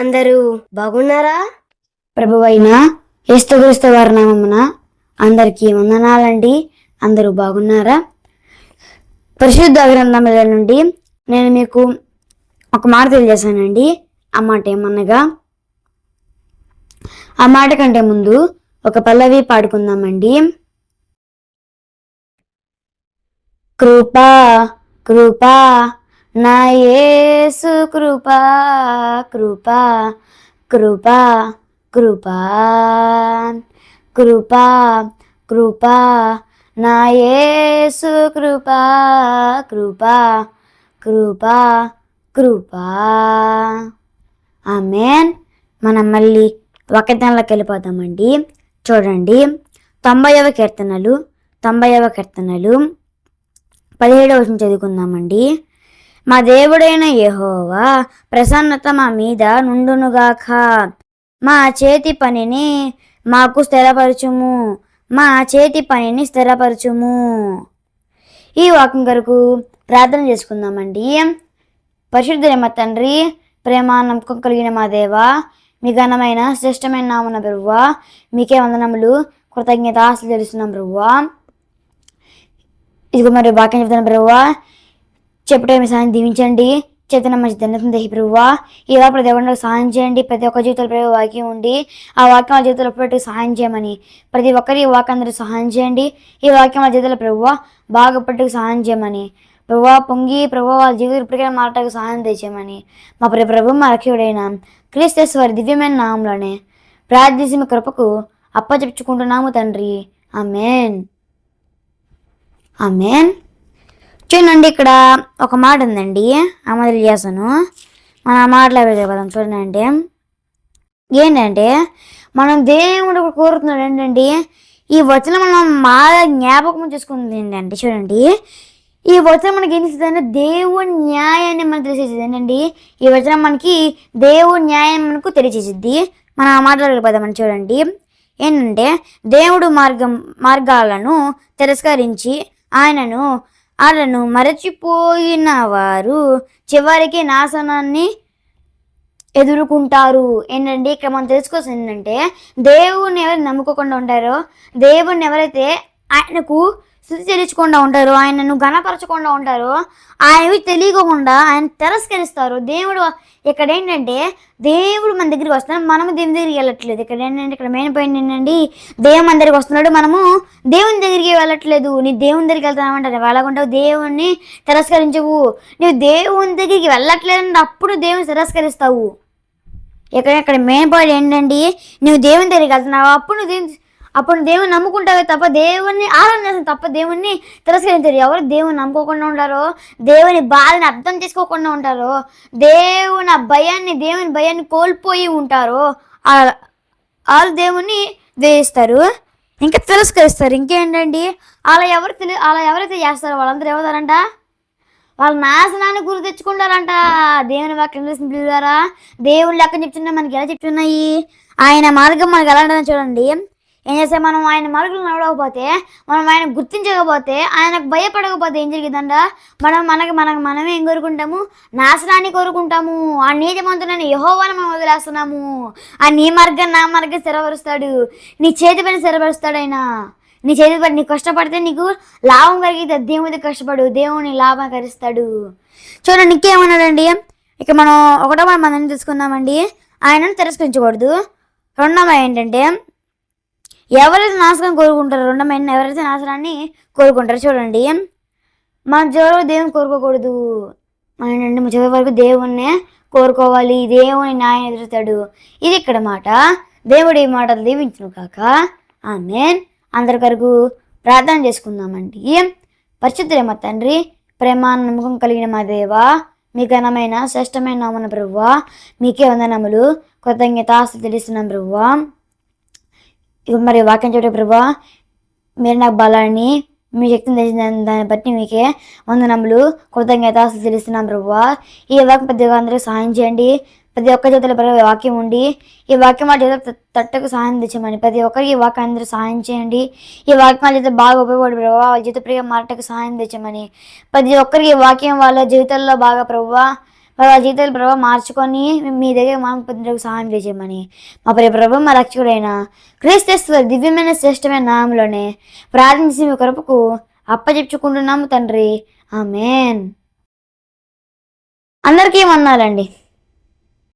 అందరూ బాగున్నారా? ప్రభువైన యేసుక్రీస్తు వారి నామమున అందరికీ వందనాలండి. అందరూ బాగున్నారా? పరిశుద్ధ గ్రంథముల నుండి నేను మీకు ఒక మాట తెలియజేశానండి. ఆ మాట ఏమనగా ఆ మాట కంటే ముందు ఒక పల్లవి పాడుకుందామండి. కృపా కృపా నా యేసు కృపా కృపా కృపా కృపా కృపా కృపా. నా యేసు కృపా కృపా కృపా కృపా. ఆమెన్. మనం మళ్ళీ వకటంలోకి వెళ్ళిపోతామండి. చూడండి. తొంభైవ కీర్తనలు తొంభైవ కీర్తనలు. పదిహేడవ వచనం చదువుకుందామండి. మా దేవుడైన యహోవా ప్రసన్నత మా మీద నుండునుగాక. మా చేతి పనిని మాకు స్థిరపరచుము. మా చేతి పనిని స్థిరపరచుము. ఈ వాక్యం కొరకు ప్రార్థన చేసుకుందామండి. పరిశుద్ధులైన మా తండ్రి ప్రేమ నమ్మకం కలిగిన మా దేవా మీ ఘనమైన శ్రేష్టమైన నామన బ్రువ్వా మీకే వందనములు కృతజ్ఞత ఆశలు తెలుస్తున్నాం బ్రువ్వా ఇదిగో మరి వాక్యం చెప్తాను బ్రువ్వా చెప్పడం మీ దీవించండి. చేతన మంచి ధన్యతను దేహి ప్రభువా ఇలా ప్రతి ఒక్కరికి సహాయం చేయండి. ప్రతి ఒక్క జీవితంలో ప్రభు వాక్యం ఉండి ఆ వాక్యం ఆ జీవితంలో పెట్టి సహాయం చేయమని. ప్రతి ఒక్కరి ఈ వాక్యం అందరూ సహాయం చేయండి. ఈ వాక్యం ఆ జీవితంలో ప్రభువా బాగా పెట్టుకు సహాయం చేయమని. ప్రభువా పొంగి ప్రభు వాళ్ళ జీవితం ఇప్పటికైనా మారటానికి సహాయం తెచ్చామని మా ప్రియ ప్రభు మా రక్షకుడైన క్రీస్తస్ వారి దివ్యమైన నామంలోనే ప్రార్థించి మీ కృపకు అప్పచెప్పుకుంటున్నాము తండ్రి. ఆమెన్. ఆమెన్. చూడండి ఇక్కడ ఒక మాట ఉందండి ఆ మాట చేశాను మన ఆ మాటలో పదం చూడండి. ఏంటంటే మనం దేవుడు కోరుతున్నాడు ఏంటండి ఈ వచనం మనం మా జ్ఞాపకం చేసుకుంది ఏంటంటే చూడండి ఈ వచనం మనకి ఏం చేస్తుందంటే దేవుని న్యాయాన్ని మనకు తెలిసేది ఏంటండి ఈ వచనం మనకి దేవుని న్యాయం మనకు తెలియచేసిద్ది మనం ఆ మాటలు వెళ్ళిపోదామని చూడండి. ఏంటంటే దేవుడు మార్గం మార్గాలను తిరస్కరించి ఆయనను అలను మరచిపోయిన వారు చివరికి నాశనాన్ని ఎదుర్కొంటారు. ఏంటంటే ఇక్కడ మనం తెలుసుకోవాల్సింది ఏంటంటే దేవుణ్ణి ఎవరు నమ్ముకోకుండా ఉంటారో దేవుణ్ణి ఎవరైతే ఆయనకు స్థుతి చెల్లించకుండా ఉంటారు ఆయనను ఘనపరచకుండా ఉంటారు. ఆయనవి తెలియకుండా ఆయన తిరస్కరిస్తారు. దేవుడు ఇక్కడ ఏంటంటే దేవుడు మన దగ్గరికి వస్తున్నాడు మనము దేవుని దగ్గరికి వెళ్ళట్లేదు. ఇక్కడ ఏంటంటే ఇక్కడ మెయిన్ పాయింట్ ఏంటండి దేవుడు మన దగ్గరికి వస్తున్నాడు మనము దేవుని దగ్గరికి వెళ్ళట్లేదు. నీ దేవుని దగ్గరికి వెళ్తామంటారు వెళ్ళకుండా దేవుణ్ణి తిరస్కరించవు. నువ్వు దేవుని దగ్గరికి వెళ్ళట్లేదు అప్పుడు దేవుని తిరస్కరిస్తావు. ఇక్కడ ఇక్కడ మెయిన్ పాయింట్ ఏంటండి నువ్వు దేవుని దగ్గరికి వెళ్తున్నావు అప్పుడు నువ్వు దేవుని అప్పుడు దేవుని నమ్ముకుంటావే తప్ప దేవుణ్ణి ఆరాధన చేస్తావు తప్ప దేవుణ్ణి తిరస్కరించారు. ఎవరు దేవుని నమ్ముకోకుండా ఉంటారో దేవుని బాధని అర్థం చేసుకోకుండా ఉంటారో దేవుని భయాన్ని దేవుని భయాన్ని కోల్పోయి ఉంటారో వాళ్ళు దేవుణ్ణి ద్వేషిస్తారు ఇంకా తిరస్కరిస్తారు. ఇంకేంటండి? అలా ఎవరు తెలి అలా ఎవరైతే చేస్తారో వాళ్ళందరూ ఏమవుతారంట? వాళ్ళ నాశనాన్ని గురి తెచ్చుకుంటారంట. దేవుని వాక్యం చేసిన పిల్లలారా దేవుని లెక్క చెప్తున్నా మనకి ఎలా చెప్తున్నాయి? ఆయన మార్గం మనకి ఎలా ఉంటుందో చూడండి. ఏం చేస్తే మనం ఆయన మరుగులు నడవకపోతే మనం ఆయన గుర్తించకపోతే ఆయనకు భయపడకపోతే ఏం జరిగిందంట మనం మనకి మనకు మనమే ఏం కోరుకుంటాము? నాశనాన్ని కోరుకుంటాము. ఆ నీతిమంతులని యహోవాని మనం వదిలేస్తున్నాము. ఆ నీ మార్గం నా మార్గం స్థిరపరుస్తాడు. నీ చేతి పైన స్థిరపరుస్తాడు ఆయన. నీ చేతి పని నీకు కష్టపడితే నీకు లాభం కలిగితే దేవుడి కష్టపడు. దేవుని లాభం కరిస్తాడు చూడండి ఇంకేమన్నాడండి ఇక మనం ఒకటో మనం మనం తీసుకుందామండి. ఆయనను తిరస్కరించకూడదు. రెండవ ఏంటంటే ఎవరైతే నాశనం కోరుకుంటారో రెండమైన ఎవరైతే నాశనాన్ని కోరుకుంటారో చూడండి. మన చివరి దేవుని కోరుకోకూడదు. ఏంటంటే మన చివరి వరకు దేవుణ్ణే కోరుకోవాలి. దేవుని న్యాయం ఎదురుతాడు. ఇది ఇక్కడ మాట. దేవుడు ఈ మాటలు దీవించును కాక. ఆమె అందరి కొరకు ప్రార్థన చేసుకుందామండి. పరిశుద్ధులే మా తండ్రి ప్రేమ నమ్మకం కలిగిన మా దేవా మీ ఘనమైన శ్రేష్టమైన నామన ప్రభువా మీకే వందనములు. కృతజ్ఞత ఆస్తి తెలుస్తున్నాం ప్రభువా. ఇక మరి వాక్యం చూడే ప్రభా మీరు నాకు బలాన్ని మీ శక్తిని తెలిసిన దాన్ని బట్టి మీకే వందనములు కృతజ్ఞత ఆస్తి తెలుస్తున్నాం ప్రభా. ఈ వాక్యం ప్రతి అందరికీ సహాయం చేయండి. ప్రతి ఒక్క చేతుల ప్రభు వాక్యం ఉండి ఈ వాక్యం మా చేత తట్టకు సహాయం తెచ్చమని ప్రతి ఒక్కరికి ఈ వాక్యం అందరూ సహాయం చేయండి. ఈ వాక్యం వాళ్ళ చేత బాగా ఉపయోగపడి ప్రభావ వాళ్ళ జీవిత ప్రియ మాటకు సహాయం తెచ్చమని ప్రతి ఒక్కరికి ఈ వాక్యం వాళ్ళ జీవితాల్లో బాగా ప్రభావ వాళ్ళ జీవితాలు ప్రభావ మార్చుకొని మీ దగ్గర మా పుత్రులకు సహాయం చేయమని మా ప్రియ ప్రభు మా రక్షకుడైన క్రీస్తేశ్వర దివ్యమైన శ్రేష్టమైన నామంలోనే ప్రార్థించి మీ కొరకు అప్పచెప్పుకుంటున్నాము తండ్రి. ఆమెన్. అందరికీ వందాలండి